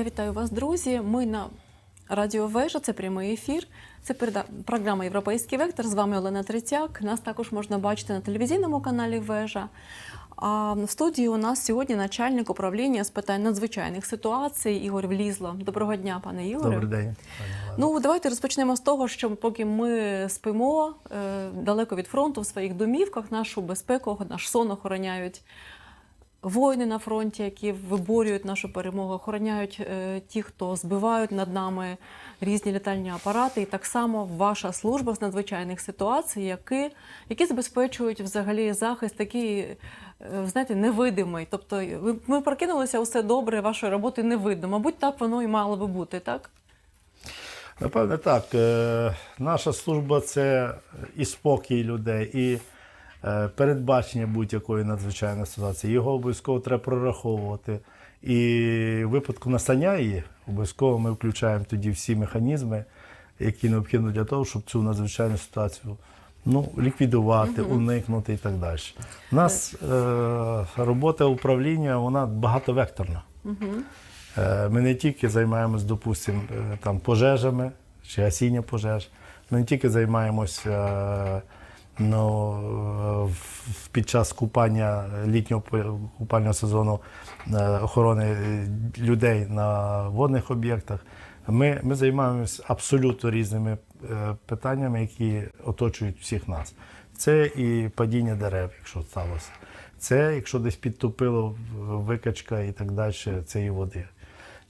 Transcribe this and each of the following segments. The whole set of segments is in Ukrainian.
Я вітаю вас, друзі. Ми на Радіо Вежа, це прямий ефір. Це переда- програма Європейський вектор. З вами Олена Третяк. Нас також можна бачити на телевізійному каналі Вежа. А в студії у нас сьогодні начальник управління з питань надзвичайних ситуацій Ігор Влізло. Доброго дня, пане Ігоре. Добрий день. Ну, давайте розпочнемо з того, що поки ми спимо е, далеко від фронту в своїх домівках, нашу безпеку, наш сон охороняють воїни на фронті, які виборюють нашу перемогу, охороняють е, ті, хто збивають над нами різні літальні апарати. І так само ваша служба з надзвичайних ситуацій, які, які забезпечують взагалі захист такий, е, знаєте, невидимий. Тобто, ви- ми прокинулися, усе добре, вашої роботи не видно. Мабуть, так воно і мало би бути, так? Напевне, так. Е, Наша служба це і спокій людей, і е, передбачення будь-якої надзвичайної ситуації. Його обов'язково треба прораховувати. І в випадку настання її обов'язково ми включаємо тоді всі механізми, які необхідні для того, щоб цю надзвичайну ситуацію ну, ліквідувати, уникнути і так далі. У нас е, робота управління вона багатовекторна. Е, Ми не тільки займаємось, допустимо, е, там пожежами чи гасіння пожеж. Ми не тільки займаємося е, ну, під час купання літнього купального сезону е, охорони е, людей на водних об'єктах. Ми, ми займаємося абсолютно різними е, питаннями, які оточують всіх нас. Це і падіння дерев, якщо сталося. Це якщо десь підтопило викачка і так далі цієї води.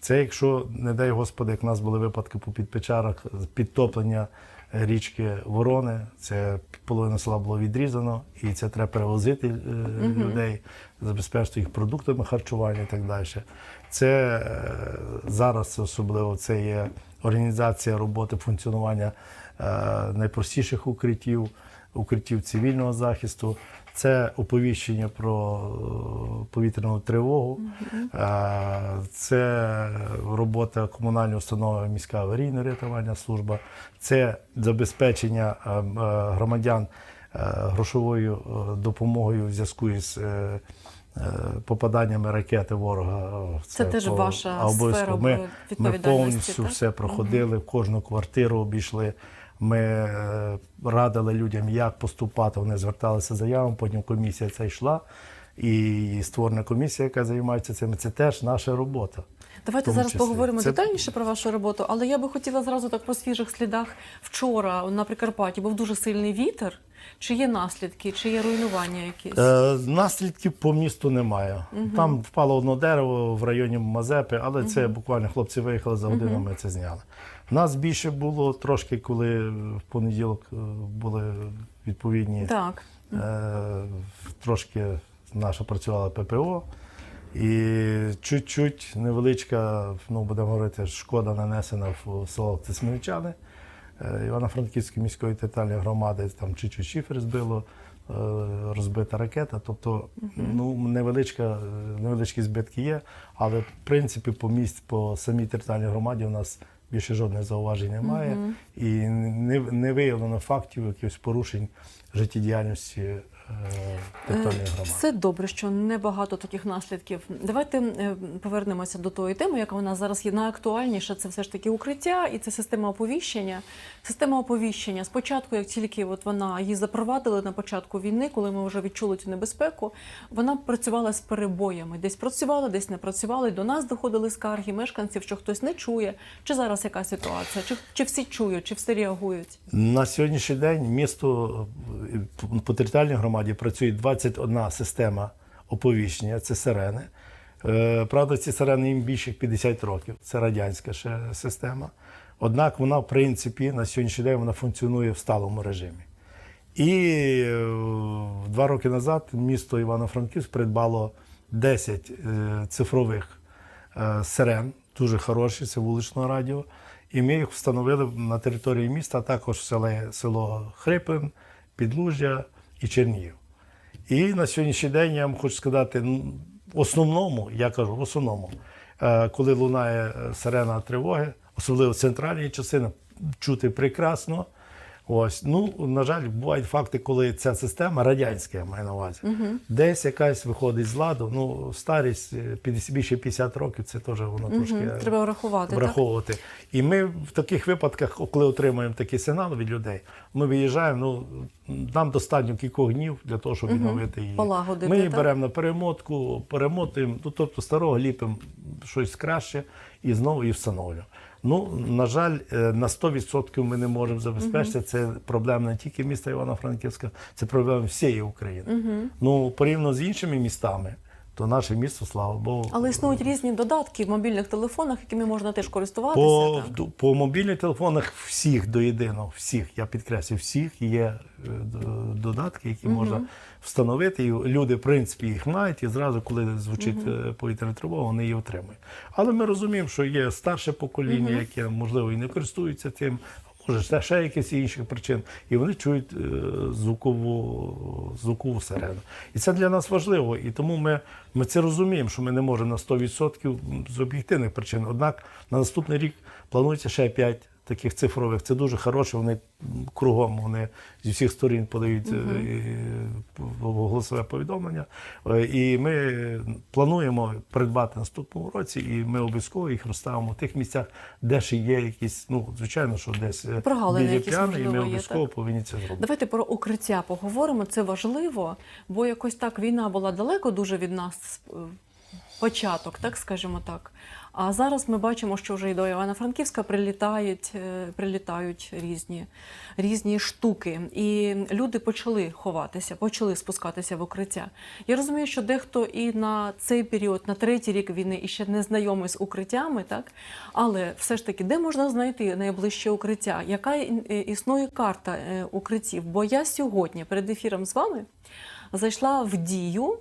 Це якщо, не дай Господи, як в нас були випадки по підпечарах, підтоплення річки Ворони, це половина села було відрізано, і це треба перевозити е, людей, забезпечити їх продуктами харчування і так далі. Це е, зараз особливо це є організація роботи функціонування е, найпростіших укриттів, укриттів цивільного захисту. Це оповіщення про е, повітряну тривогу, це робота комунальної установи міська аварійна рятувальна служба, це забезпечення е, е, громадян грошовою допомогою в зв'язку із попаданнями ракети ворога. Е, Це теж по- ваша сфера Ми, ми повністю так? все проходили, в кожну квартиру обійшли. Ми е, радили людям, як поступати. Вони зверталися заявами, потім комісія ця йшла. І створена комісія, яка займається цим, це теж наша робота. Давайте зараз числі. поговоримо Це- детальніше про вашу роботу, але я би хотіла зразу так по свіжих слідах. Вчора на Прикарпатті був дуже сильний вітер. Чи є наслідки, чи є руйнування якісь? Е, наслідків по місту немає. Там впало одне дерево в районі Мазепи, але це буквально хлопці виїхали за годину, ми це зняли. Нас більше було трошки, коли в понеділок е, були відповідні Так. Е, трошки наша працювала ППО. І чуть-чуть невеличка, ну будемо говорити, шкода нанесена в село Тисминичани. Е, Івано-Франківської міської територіальної громади, там чуть-чуть шифер збило, е, розбита ракета. Тобто ну, невеличка, невеличкі збитки є, але в принципі по місць, по самій територіальній громаді у нас більше жодних зауважень немає. І не, не виявлено фактів якихось порушень життєдіяльності е, Е, громади. Все добре, що небагато таких наслідків. Давайте е, повернемося до тої теми, яка у нас зараз є найактуальніша. Це все ж таки укриття і це система оповіщення. Система оповіщення. Спочатку, як тільки от вона її запровадили на початку війни, коли ми вже відчули цю небезпеку, вона працювала з перебоями. Десь працювала, десь не працювала. І до нас доходили скарги мешканців, що хтось не чує. Чи зараз яка ситуація? Чи, чи всі чують, чи всі реагують? На сьогоднішній день місто по територіальній громаді працює 21 система оповіщення, це сирени. Е, Правда, ці сирени їм більше 50 років. Це радянська ще система. Однак вона, в принципі, на сьогоднішній день вона функціонує в сталому режимі. І е, два роки назад місто Івано-Франківськ придбало 10 е, цифрових сирен, дуже хороші, це вуличного радіо. І ми їх встановили на території міста, а також село Хрипин, Підлужжя і Чернігів. І на сьогоднішній день я вам хочу сказати, в основному, я кажу, в основному, е, коли лунає е, сирена тривоги, особливо в центральній частині, чути прекрасно. Ось, ну, на жаль, бувають факти, коли ця система радянська, я маю на увазі, десь якась виходить з ладу. Ну, старість е, 50, більше 50 років, це теж воно трошки е, Треба врахувати. Так? враховувати. І ми в таких випадках, коли отримуємо такі сигнали від людей, ми виїжджаємо. Ну нам достатньо кількох днів для того, щоб відновити її. Полагодити, Ми її так? беремо на перемотку, перемотуємо, ну тобто старого ліпимо щось краще і знову її встановлюємо. Ну, на жаль, е, на 100% ми не можемо забезпечити. Це проблема не тільки міста Івано-Франківська, це проблема всієї України. Ну, порівняно з іншими містами, то наше місто, слава Богу, Але існують різні додатки в мобільних телефонах, якими можна теж користуватися. по, так? по мобільних телефонах всіх до єдиного, всіх, я підкреслю, всіх є е, додатки, які можна встановити. І люди, в принципі, їх мають, і зразу, коли звучить е, повітряна тривога, вони її отримують. Але ми розуміємо, що є старше покоління, яке, можливо, і не користується тим. Може, ще, якісь інших причин, і вони чують е, звукову, звукову сирену. І це для нас важливо. І тому ми, ми це розуміємо, що ми не можемо на 100% з об'єктивних причин. Однак на наступний рік планується ще 5 таких цифрових. Це дуже хороше. Вони кругом вони зі всіх сторін подають е, е, голосове повідомлення. Е, І ми плануємо придбати наступному році, і ми обов'язково їх розставимо в тих місцях, де ще є якісь, ну звичайно, що десь якісь, плями, і ми обов'язково повинні це зробити. Давайте про укриття поговоримо. Це важливо, бо якось так війна була далеко дуже від нас. Початок, так скажімо так. А зараз ми бачимо, що вже і до Івано-Франківська прилітають, е, прилітають різні, різні штуки. І люди почали ховатися, почали спускатися в укриття. Я розумію, що дехто і на цей період, на третій рік війни, і ще не знайомий з укриттями, так? Але все ж таки, де можна знайти найближче укриття? Яка е, існує карта е, укриттів? Бо я сьогодні перед ефіром з вами зайшла в дію,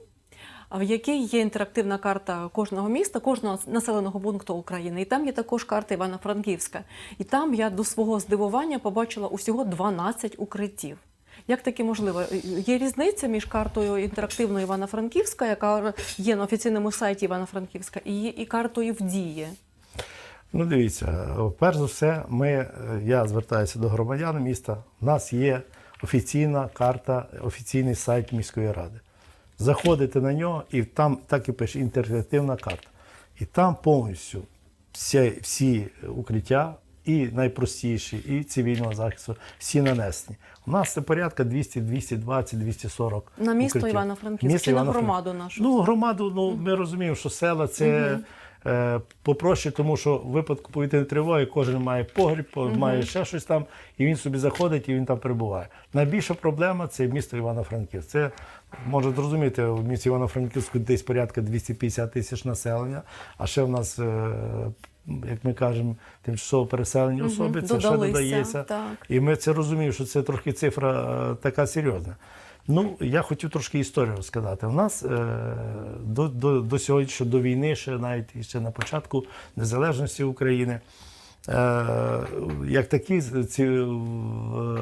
в якій є інтерактивна карта кожного міста, кожного населеного пункту України. І там є також карта Івано-Франківська. І там я до свого здивування побачила усього 12 укриттів. Як таке можливо? Є різниця між картою інтерактивною Івано-Франківська, яка є на офіційному сайті Івано-Франківська, і, і картою в дії. Ну, дивіться, перш за все, ми, е, я звертаюся до громадян міста. У нас є офіційна карта, офіційний сайт міської ради. Заходите на нього, і там так і пише інтерактивна карта. І там повністю всі, всі укриття, і найпростіші, і цивільного захисту, всі нанесені. У нас це порядка 200, 220, 240 На місто укриттів. Івано-Франківськ Місто на громаду нашу? Ну, громаду, ну ми розуміємо, що села це е, попроще, тому що в випадку повітряної тривоги кожен має погріб, має ще щось там, і він собі заходить і він там перебуває. Найбільша проблема це місто Івано-Франківськ. Це можна зрозуміти, в місті Івано-Франківську десь порядка 250 тисяч населення, а ще в нас. е, Як ми кажемо, тимчасово переселені особи, це ще Додалися, додається. так. І ми це розуміємо, що це трохи цифра е, така серйозна. Ну, я хотів трошки історію розказати. У нас е, до, до, до сьогодні, ще до війни, ще навіть ще на початку незалежності України, як такі ці е,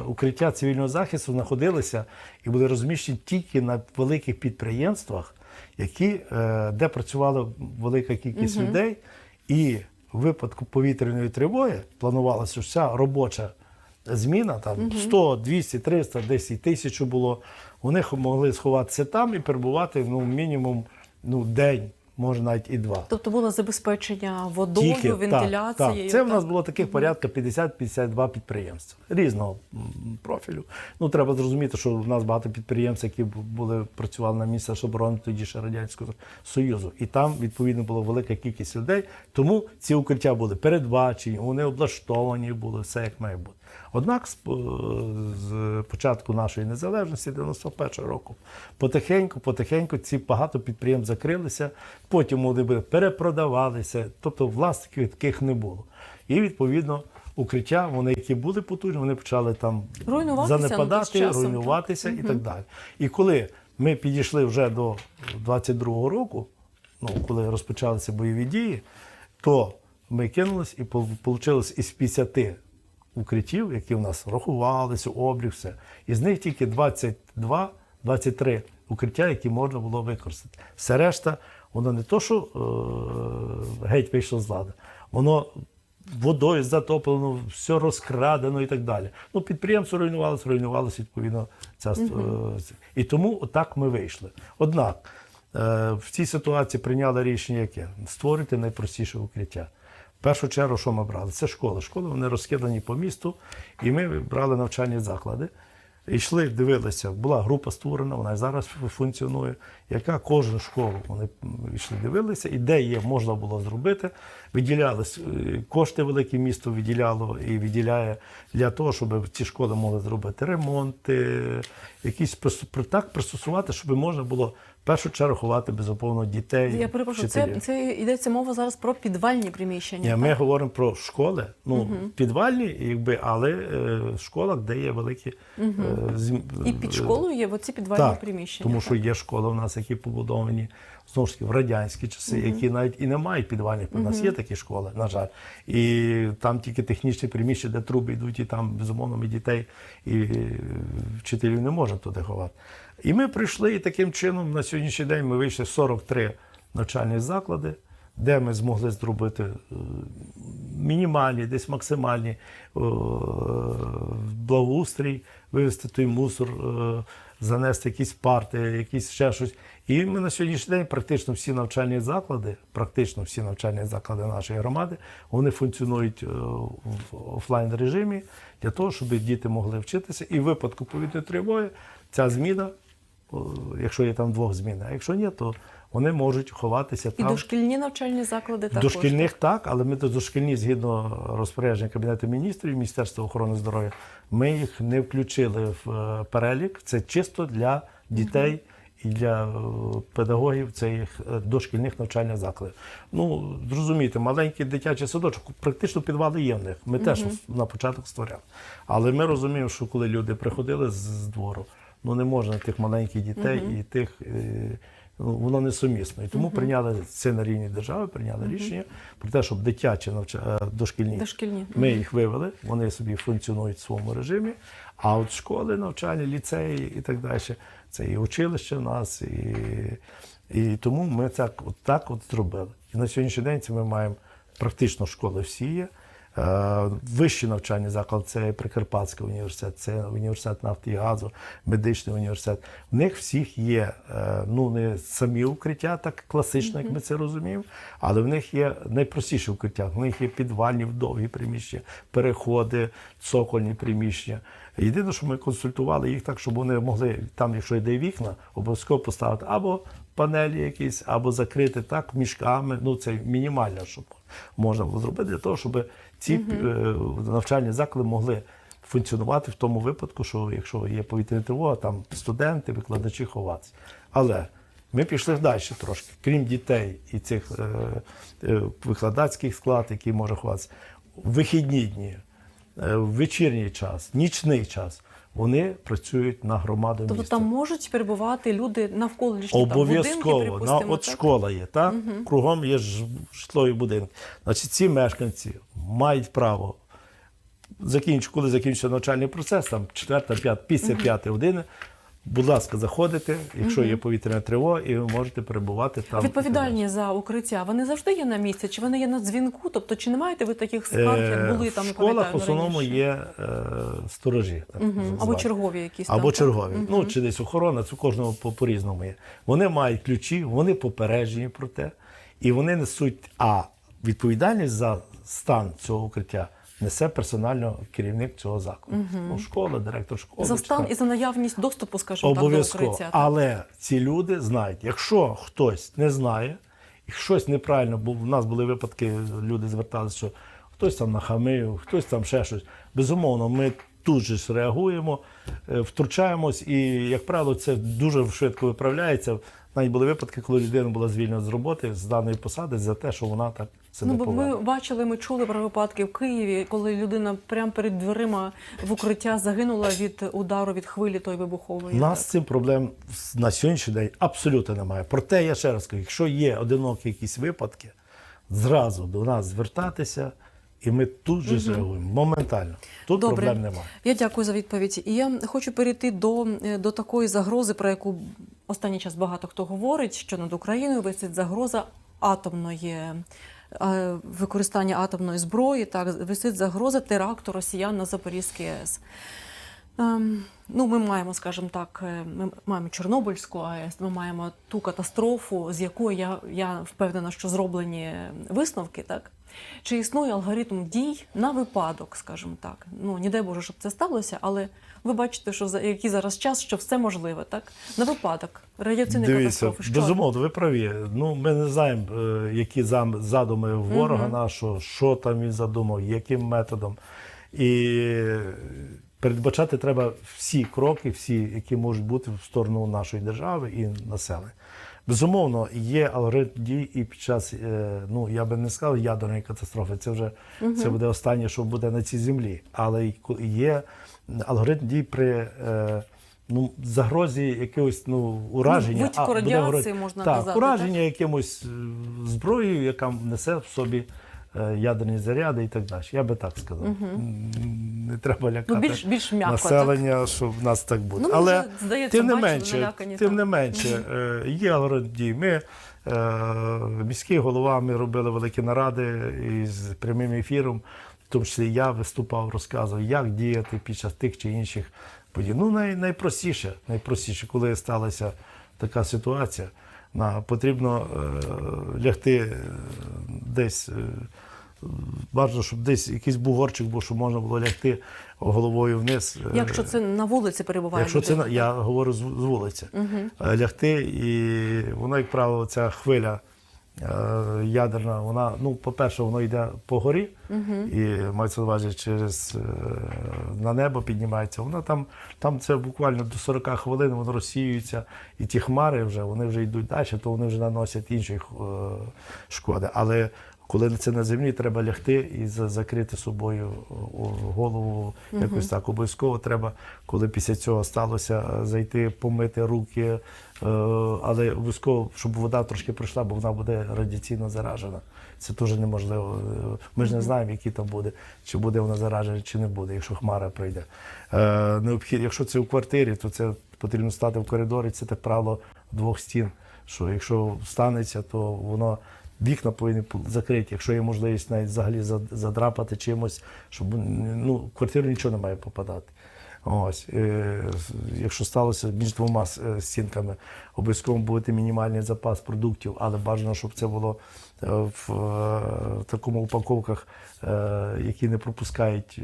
укриття цивільного захисту знаходилися і були розміщені тільки на великих підприємствах, які, е, де працювала велика кількість людей, і в випадку повітряної тривоги планувалася вся робоча зміна, там 100, 200, 300, десь і тисячу було. Вони могли сховатися там і перебувати ну, мінімум ну, день, може навіть і два. Тобто було забезпечення водою, Тільки, вентиляцією. Так, так. Це в нас було таких порядка 50-52 підприємств різного профілю. Ну треба зрозуміти, що в нас багато підприємств, які були працювали на місцях оборони тоді ще радянського союзу, і там відповідно була велика кількість людей. Тому ці укриття були передбачені, вони облаштовані були, все як має бути. Однак з, е, з початку нашої незалежності 91-го року потихеньку, потихеньку ці багато підприємств закрилися, потім вони перепродавалися, тобто власників таких не було. І відповідно укриття, вони які були потужні, вони почали там Руйнуватися, ну, занепадати, часом, так. руйнуватися і так далі. І коли ми підійшли вже до 22-го року, ну коли розпочалися бойові дії, то ми кинулись і вийшло із 50 укриттів, які в нас рахувалися, облік, все. Із них тільки 22, 23 укриття, які можна було використати. Все решта, воно не то, що е, геть вийшло з ладу, воно водою затоплено, все розкрадено і так далі. Ну, підприємство руйнувалося, руйнувалося відповідно ця е, і тому отак ми вийшли. Однак е, в цій ситуації прийняли рішення яке? Створити найпростіше укриття. Першу чергу, що ми брали? Це школи. Школи вони розкидані по місту, і ми брали навчальні заклади. Йшли, дивилися, була група створена, вона і зараз функціонує, яка кожну школу вони йшли, дивилися, і де є, можна було зробити. Виділялись е, кошти велике місто виділяло і виділяє для того, щоб ці школи могли зробити ремонти, якісь так пристосувати, щоб можна було першу чергу ховати безуповно дітей. Я перепрошую, це, це йдеться мова зараз про підвальні приміщення. Ні, ми говоримо про школи, ну підвальні, якби, але е, в школах, де є великі е, зм- І під школою є оці підвальні так, приміщення. Тому що є школи в нас, які побудовані знову ж таки в радянські часи, які навіть і не мають підвальних. У нас є такі школи, на жаль. І там тільки технічні приміщення, де труби йдуть, і там безумовно ми дітей і е, вчителів не можна туди ховати. І ми прийшли, і таким чином на сьогоднішній день ми вийшли 43 навчальні заклади, де ми змогли зробити е, мінімальні, десь максимальні е, благоустрій, вивезти той мусор, занести якісь парти, якісь ще щось. І ми на сьогоднішній день практично всі навчальні заклади, практично всі навчальні заклади нашої громади, вони функціонують е, в офлайн режимі для того, щоб діти могли вчитися. І в випадку повітряної тривоги ця зміна, якщо є там двох змін, а якщо ні, то вони можуть ховатися І там. дошкільні навчальні заклади також. Дошкільних так, але ми до дошкільні, згідно розпорядження Кабінету міністрів, Міністерства охорони здоров'я, ми їх не включили в е, перелік. Це чисто для дітей і для е, педагогів цих е, дошкільних навчальних закладів. Ну, зрозумієте, маленький дитячий садочок, практично підвали є в них. Ми теж на початок створяли. Але ми розуміємо, що коли люди приходили з- з двору, ну не можна тих маленьких дітей і тих. Воно несумісно. І тому прийняли це на рівні держави, прийняли рішення про те, щоб дитячі навча... е, дошкільні, Дошкільні. ми їх вивели, вони собі функціонують в своєму режимі. А от школи, навчальні, ліцеї і так далі, це і училище в нас, і, і тому ми так от, так от зробили. І на сьогоднішній день це ми маємо практично школи всі є. Е, Вищі навчальні заклади це Прикарпатський університет, це університет нафти і газу, медичний університет. В них всіх є е, ну не самі укриття, так класично, як ми це розуміємо, але в них є найпростіші укриття. В них є підвальні довгі приміщення, переходи, цокольні приміщення. Єдине, що ми консультували їх так, щоб вони могли там, якщо йде вікна, обов'язково поставити або панелі якісь, або закрити так мішками. Ну це мінімально, щоб можна було зробити для того, щоб ці угу. навчальні заклади могли функціонувати в тому випадку, що якщо є повітряна тривога, там студенти, викладачі ховатися. Але ми пішли далі трошки, крім дітей і цих е, е, викладацьких склад, які може ховатися, вихідні дні, е, вечірній час, нічний час. Вони працюють на громаду Тобто міста. там можуть перебувати люди навколо там, Обов'язково. будинки, На, от так? школа є, так? Кругом є житлові будинки. Значить, ці мешканці мають право, закінч, коли закінчиться навчальний процес, там 4, 5, після 5 години, будь ласка, заходите, якщо є повітряна тривога, і ви можете перебувати там. Відповідальні за укриття, вони завжди є на місці, чи вони є на дзвінку? Тобто, чи не маєте ви таких скарг, як були Е, там в школах в основному є е, сторожі. Так. Або чергові якісь Або чергові. Ну, чи десь охорона, це у кожного по- по-різному є. Вони мають ключі, вони попереджені про те, і вони несуть а відповідальність за стан цього укриття несе персонально керівник цього закладу. Ну, школа, директор школи. За стан і за наявність доступу, скажімо так, до Обов'язково. укриття. Але ці люди знають, якщо хтось не знає, і щось неправильно, бо в нас були випадки, люди зверталися, що хтось там нахамив, хтось там ще щось. Безумовно, ми тут же ж реагуємо, е, втручаємось, і, як правило, це дуже швидко виправляється. Навіть були випадки, коли людина була звільнена з роботи з даної посади за те, що вона так себе Ну, бо ми бачили, ми чули про випадки в Києві, коли людина прямо перед дверима в укриття загинула від удару від хвилі той вибухової. У нас з цим проблем на сьогоднішній день абсолютно немає. Проте я ще раз кажу, якщо є одинокі якісь випадки, зразу до нас звертатися, і ми тут же зреагуємо моментально. Тут Добре. проблем немає. Я дякую за відповідь. І я хочу перейти до, е, до такої загрози, про яку останній час багато хто говорить, що над Україною висить загроза атомної використання атомної зброї, так, висить загроза теракту росіян на Запорізькій АЕС. Ем, ну, ми маємо, скажімо так, е, ми маємо Чорнобильську АЕС, ми маємо ту катастрофу, з якої я, я впевнена, що зроблені висновки, так? Чи існує алгоритм дій на випадок, скажімо так. Ну, не дай Боже, щоб це сталося, але ви бачите, що за який зараз час, що все можливе, так? На випадок радіаційної катастрофи. Що? безумовно, ви праві. Ну, ми не знаємо, е, які задуми ворога Мгм. нашого, що там він задумав, яким методом. І передбачати треба всі кроки, всі, які можуть бути в сторону нашої держави і населення. Безумовно, є алгоритм дій і під час, е, ну я би не сказав ядерної катастрофи, це вже це буде останнє, що буде на цій землі. Але є алгоритм дій при е, ну, загрозі якогось ну, ураження. а, будемо радіації, говорити, можна так, казати, Ураження якимось е, зброєю, яка несе в собі е, ядерні заряди і так далі. Я би так сказав. М, Не треба лякати Ну, більш, більш м'яко. Так? населення, що в нас так буде. Ну, Але вже, здається, тим не бачили, менше, налякані, тим не менше, є алгоритм дій. Ми міський голова, ми робили великі наради із прямим ефіром. В тому числі я виступав, розказував, як діяти під час тих чи інших подій. Ну, най, найпростіше, найпростіше, коли сталася така ситуація, на, потрібно е, лягти е, десь. Е, щоб десь якийсь бугорчик був, щоб можна було лягти головою вниз. е, Якщо це на вулиці перебуває Якщо це на- я говорю з, вулиці, Е, лягти, і воно, як правило, ця хвиля ядерна, вона, ну, по-перше, воно йде по горі, і мається на увазі через е, на небо піднімається. Вона там, там це буквально до 40 хвилин воно розсіюється, і ті хмари вже вони вже йдуть далі, то вони вже наносять інші е, шкоди. Але коли це на землі, треба лягти і закрити собою голову. Якось так обов'язково треба, коли після цього сталося, е, зайти, помити руки, е, але обов'язково, щоб вода трошки пройшла, бо вона буде радіаційно заражена. Це теж неможливо. Е, Ми ж не знаємо, який там буде, чи буде вона заражена, чи не буде, якщо хмара прийде. Е, необхід, якщо це у квартирі, то це потрібно стати в коридорі, це так правило двох стін. Що якщо станеться, то воно вікна повинні закрити. Якщо є можливість навіть взагалі задрапати чимось, щоб ну, в квартиру нічого не має попадати. Ось, е, якщо сталося між двома е, стінками, обов'язково бути мінімальний запас продуктів, але бажано, щоб це було е, в, такому упаковках, які не пропускають,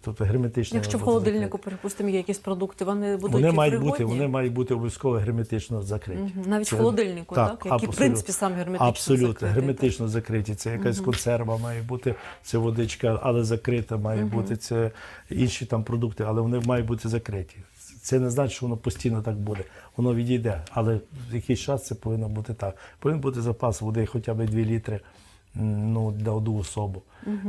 тобто герметично. якщо в холодильнику, припустимо, є якісь продукти, вони будуть вони мають бути, вони мають бути обов'язково герметично закриті. Навіть Це- в холодильнику, так? Які, в принципі, сам герметично Абсолютно, закритий, герметично закриті. Це якась консерва має бути, це водичка, але закрита має бути, це інші там продукти, але вони мають бути закриті. Це не значить, що воно постійно так буде. Воно відійде, але в якийсь час це повинно бути так. Повинен бути запас води хоча б 2 літри ну, для одну особу.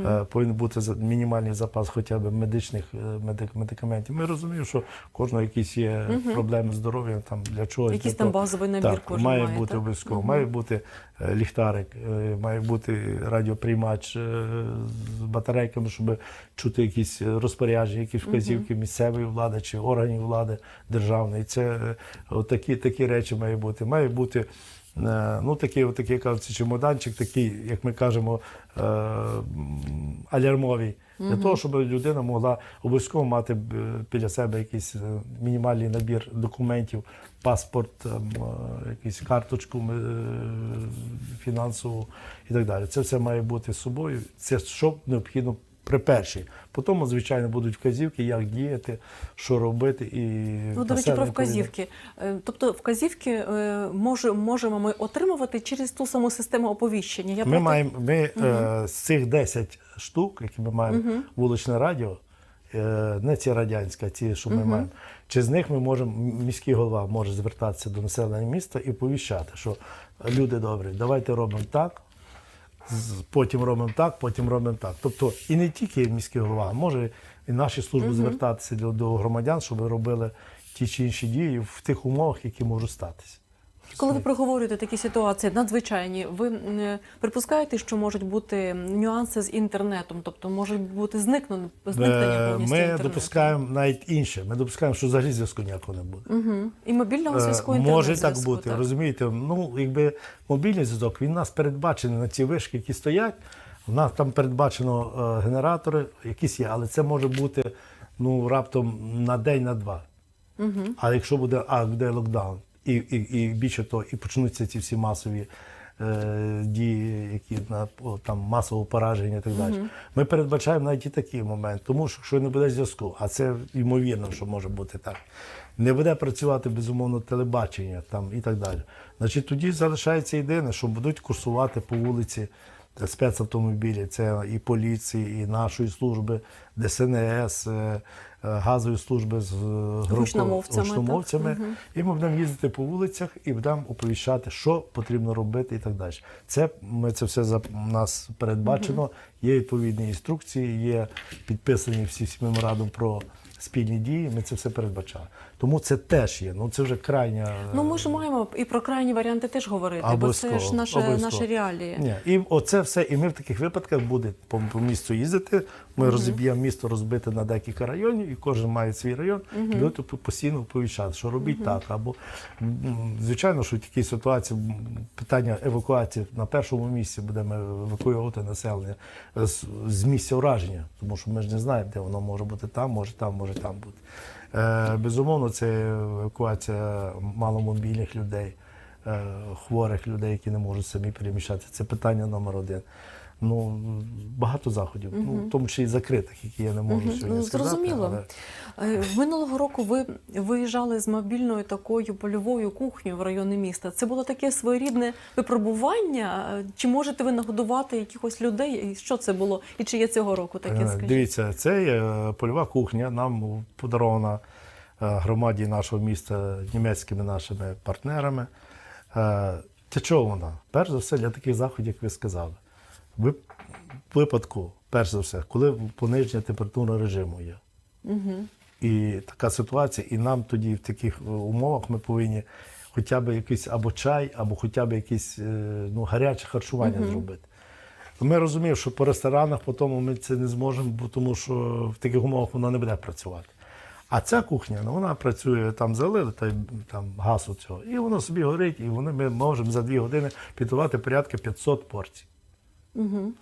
Е, Повинен бути мінімальний запас хоча б медичних е, медик- медикаментів. Ми розуміємо, що кожного якісь є проблеми з здоров'ям, там для чогось. Якийсь там базовий набір кожен має має, бути обов'язково. Має бути е, ліхтарик, має бути радіоприймач з батарейками, щоб чути якісь розпорядження, якісь вказівки місцевої влади чи органів влади державної. Це такі, такі речі має бути. Має бути. Е, Ну, такий, такий кажуть, чемоданчик, такий, як ми кажемо, е, алярмовий, для того, щоб людина могла обов'язково мати е, біля себе якийсь мінімальний набір документів, паспорт, якусь карточку фінансову і так далі. Це все має бути з собою. Це що необхідно при першій. Потім, звичайно, будуть вказівки, як діяти, що робити. І Ну, до речі, про вказівки. Е, Тобто вказівки е, може, можемо ми отримувати через ту саму систему оповіщення. Я Ми про маємо ми е, з цих 10 штук, які ми маємо вуличне радіо, е, не ці радянські, а ці, що ми маємо. Чи з них ми можемо, міський голова може звертатися до населення міста і повіщати, що люди добрі, давайте робимо так, потім робимо так, потім робимо так. Тобто і не тільки міський голова, а може і наші служби звертатися до, до громадян, щоб робили ті чи інші дії в тих умовах, які можуть статися. Коли ви проговорюєте такі ситуації надзвичайні, ви е, припускаєте, що можуть бути нюанси з інтернетом, тобто може бути зникнення, зникнення Е, повністю Ми інтернету? допускаємо навіть інше. Ми допускаємо, що взагалі зв'язку ніякого не буде. Угу. І мобільного Е, зв'язку Може інтернет-зв'язку, так бути, так. розумієте? Ну, якби мобільний зв'язок, він нас передбачений на ці вишки, які стоять. У нас там передбачено генератори, якісь є, але це може бути ну, раптом на день, на два. Угу. А якщо буде, а, буде локдаун, і, і, і більше того, і почнуться ці всі масові е, дії, які на там масового пораження і так далі. Ми передбачаємо навіть і такий момент, тому що якщо не буде зв'язку, а це ймовірно, що може бути так. Не буде працювати безумовно телебачення там і так далі. Значить, тоді залишається єдине, що будуть курсувати по вулиці спецавтомобілі, це і поліції, і нашої служби, ДСНС, е, е, газової служби з е, Гучномовцями, так? І ми будемо їздити по вулицях і будемо оповіщати, що потрібно робити і так далі. Це ми це все за нас передбачено. Є відповідні інструкції, є підписані всі всі меморандум про спільні дії. Ми це все передбачали. Тому це теж є. Ну це вже крайня. Ну ми ж маємо і про крайні варіанти теж говорити, бо це ж наше, обов'язково. наші реалії. Ні, і оце все, і ми в таких випадках буде по, по місту їздити. Ми розіб'ємо місто розбите на декілька районів, і кожен має свій район, будете по- постійно повіщати, що робіть так. Або звичайно, що в такій ситуації питання евакуації на першому місці будемо евакуювати населення з, з місця ураження, тому що ми ж не знаємо, де воно може бути там, може там, може там бути. Е, безумовно, це евакуація маломобільних людей е, хворих людей, які не можуть самі переміщатися. Це питання номер один. Ну, багато заходів, ну, в тому числі і закритих, які я не можу Мгм. сьогодні Ну, сказати. Зрозуміло. але- Е, Минулого року ви виїжджали з мобільною такою польовою кухнею в райони міста. Це було таке своєрідне випробування. Е, Чи можете ви нагодувати якихось людей? І що це було? І чи є цього року таке? Е, Скажіть? Дивіться, це є польова кухня, нам подарована е, громаді нашого міста німецькими нашими партнерами. Е, Для чого вона? Перш за все, для таких заходів, як ви сказали. Випадку, перш за все, коли пониження температурного режиму є. Мгм. І така ситуація, і нам тоді в таких е, умовах ми повинні хоча б якийсь або чай, або хоча б якесь е, ну, гаряче харчування зробити. Ми розуміємо, що по ресторанах по тому ми це не зможемо, бо тому що в таких умовах вона не буде працювати. А ця кухня, ну вона працює там залили та там газ у цього, і воно собі горить, і вони ми можемо за дві години підготувати порядка 500 порцій. Мгм.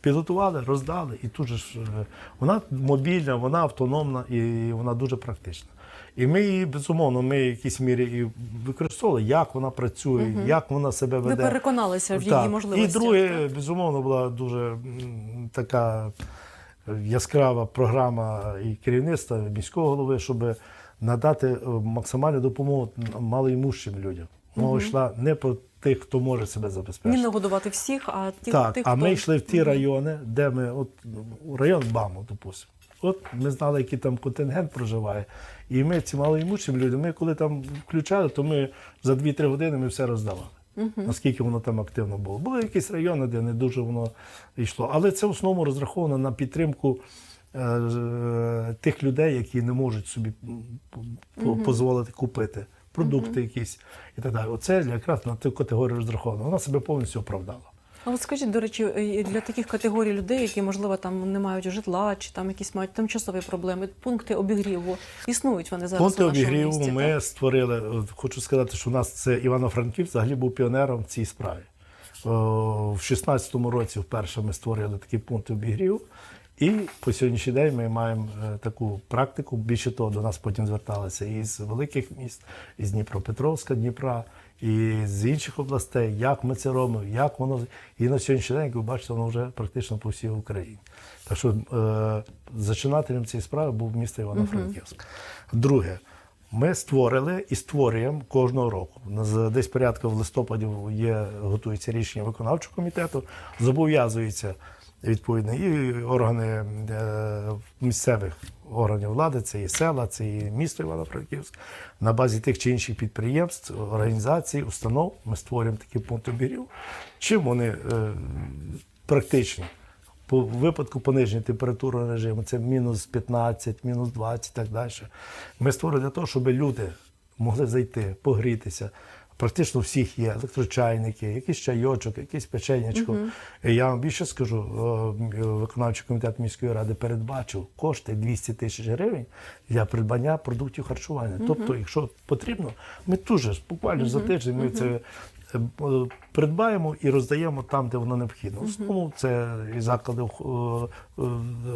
Підготували, роздали, і тут же ж е, вона мобільна, вона автономна і вона дуже практична. І ми її, безумовно, ми в якійсь мірі і використовували, як вона працює, як вона себе Ви веде. переконалися в її Так. можливостях. І друге, безумовно, була дуже така яскрава програма і керівництва міського голови, щоб надати е, максимальну допомогу малоімущим людям. Мова йшла не про тих, хто може себе забезпечити. Не нагодувати всіх, а ті, Так, тих, а хто... ми йшли в ті райони, де ми, от район БАМу, допустимо. От ми знали, який там контингент проживає. І ми ці малоімущим людям, ми коли там включали, то ми за 2-3 години ми все роздавали. Наскільки воно там активно було. Були якісь райони, де не дуже воно йшло. Але це в основному розраховано на підтримку е, е, тих людей, які не можуть собі дозволити купити продукти якісь і так далі. Оце якраз на цю категорію розраховано. Вона себе повністю оправдала. А от скажіть, до речі, для таких категорій людей, які, можливо, там не мають житла, чи там якісь мають тимчасові проблеми, пункти обігріву, існують вони зараз Пункти у нашому обігріву місті, ми так? створили. Хочу сказати, що у нас це Івано-Франківськ взагалі був піонером в цій справі. В 16-му році вперше ми створили такі пункти обігріву. І по сьогоднішній день ми маємо е, таку практику. Більше того, до нас потім зверталися і з великих міст, із Дніпропетровська, Дніпра, і з інших областей, як ми це робимо, як воно. І на сьогоднішній день, як ви бачите, воно вже практично по всій Україні. Так що е, зачинателем цієї справи був місто Івано-Франківськ. Друге, ми створили і створюємо кожного року. Десь порядка в листопаді є, готується рішення виконавчого комітету, зобов'язуються відповідно і органи е, місцевих органів влади, це і села, це і місто Івано-Франківськ. На базі тих чи інших підприємств, організацій, установ ми створюємо такі пункти обігріву. Чим вони е, практичні? По випадку пониження температури режиму, це мінус 15, мінус 20 і так далі. Ми створили для того, щоб люди могли зайти, погрітися, Практично у всіх є електрочайники, якийсь чайочок, якийсь печенячко. І я вам більше скажу, виконавчий комітет міської ради передбачив кошти 200 тисяч гривень для придбання продуктів харчування. Тобто, якщо потрібно, ми же, буквально за тиждень ми це е, придбаємо і роздаємо там, де воно необхідно. В основному це і заклади е, е,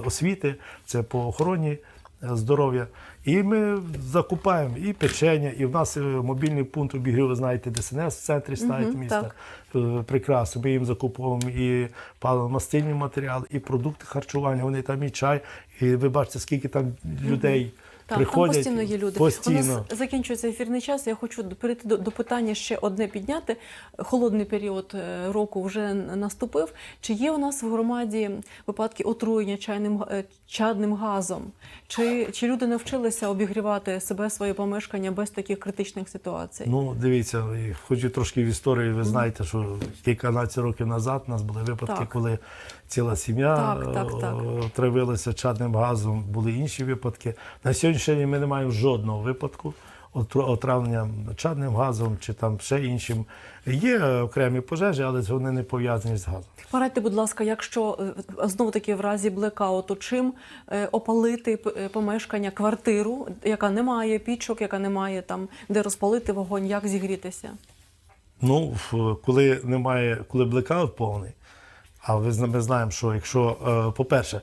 освіти, це по охороні е, здоров'я. І ми закупаємо і печення, і в нас е, мобільний пункт обігрів, ви знаєте, ДСНС в центрі ставить міста. Е, Прекрасно. Ми їм закуповуємо і паливно-мастильні матеріали, і продукти харчування. Вони там і чай. І ви бачите, скільки там людей Так, приходять. там постійно є люди. Постійно. У нас закінчується ефірний час. Я хочу перейти до, до питання ще одне підняти. Холодний період е, року вже наступив. Чи є у нас в громаді випадки отруєння чайним е, чадним газом? Чи, чи люди навчилися обігрівати себе, своє помешкання без таких критичних ситуацій? Ну, дивіться, хочу трошки в історії. Ви знаєте, що кільканадцять років назад у нас були випадки, Так. коли ціла сім'я Так, так, так. е, чадним газом. Були інші випадки. На сьогоднішній день ми не маємо жодного випадку отравлення чадним газом чи там ще іншим. Є е, окремі пожежі, але вони не пов'язані з газом. Порадьте, будь ласка, якщо знову таки в разі блекауту, чим е, опалити е, помешкання, квартиру, яка не має пічок, яка не має там де розпалити вогонь, як зігрітися? Ну, коли немає, коли блекаут повний, а ви ми знаємо, що якщо, е, по-перше,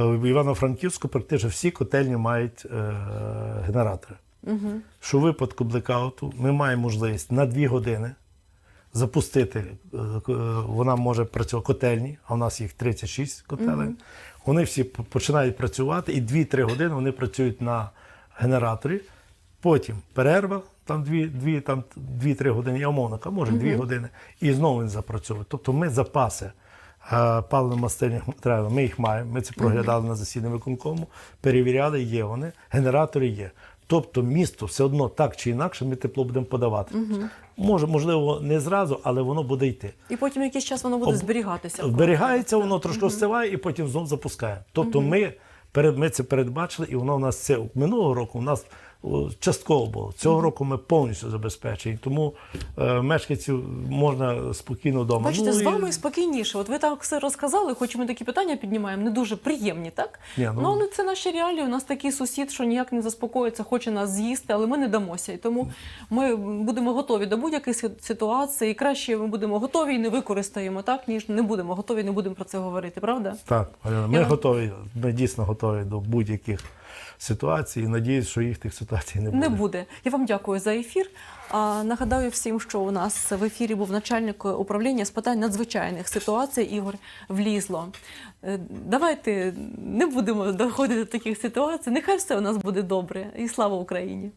е, в Івано-Франківську практично всі котельні мають е, генератори. Угу. Що в випадку блекауту ми маємо можливість на 2 години запустити, вона може працювати котельні, а в нас їх 36 котелень. Вони всі починають працювати, і 2-3 години вони працюють на генераторі. Потім перерва, там 2-3 там 2-3 години, я умовно може 2 години, і знову він запрацьовує. Тобто ми запаси паливно-мастильних матеріалів, ми їх маємо, ми це проглядали на засіданні виконкому, перевіряли, є вони, генератори є. Тобто місто все одно так чи інакше ми тепло будемо подавати. Може, можливо, не зразу, але воно буде йти. І потім якийсь час воно буде Об- зберігатися. Вберігається, воно трошки остиває і потім знов запускає. Тобто ми, перед- ми це передбачили, і воно у нас це минулого року у нас частково було. Цього року ми повністю забезпечені. Тому е, мешканців можна спокійно вдома. Бачите, Ну, з і- вами спокійніше. От ви так все розказали, хоч ми такі питання піднімаємо, не дуже приємні, так? Ні, ну... ну- але це наші реалії. У нас такий сусід, що ніяк не заспокоїться, хоче нас з'їсти, але ми не дамося. І тому ми будемо готові до будь-яких ситуацій. І краще ми будемо готові і не використаємо, так ніж не будемо готові, не будемо про це говорити, правда? Так, ми Я готові, ми дійсно готові до будь-яких ситуацій. І надіюсь, що їх тих ситуацій не буде. Не буде. Я вам дякую за ефір. А, нагадаю всім, що у нас в ефірі був начальник управління з питань надзвичайних ситуацій Ігор Влізло. Е, Давайте не будемо доходити до таких ситуацій. Нехай все у нас буде добре. І слава Україні!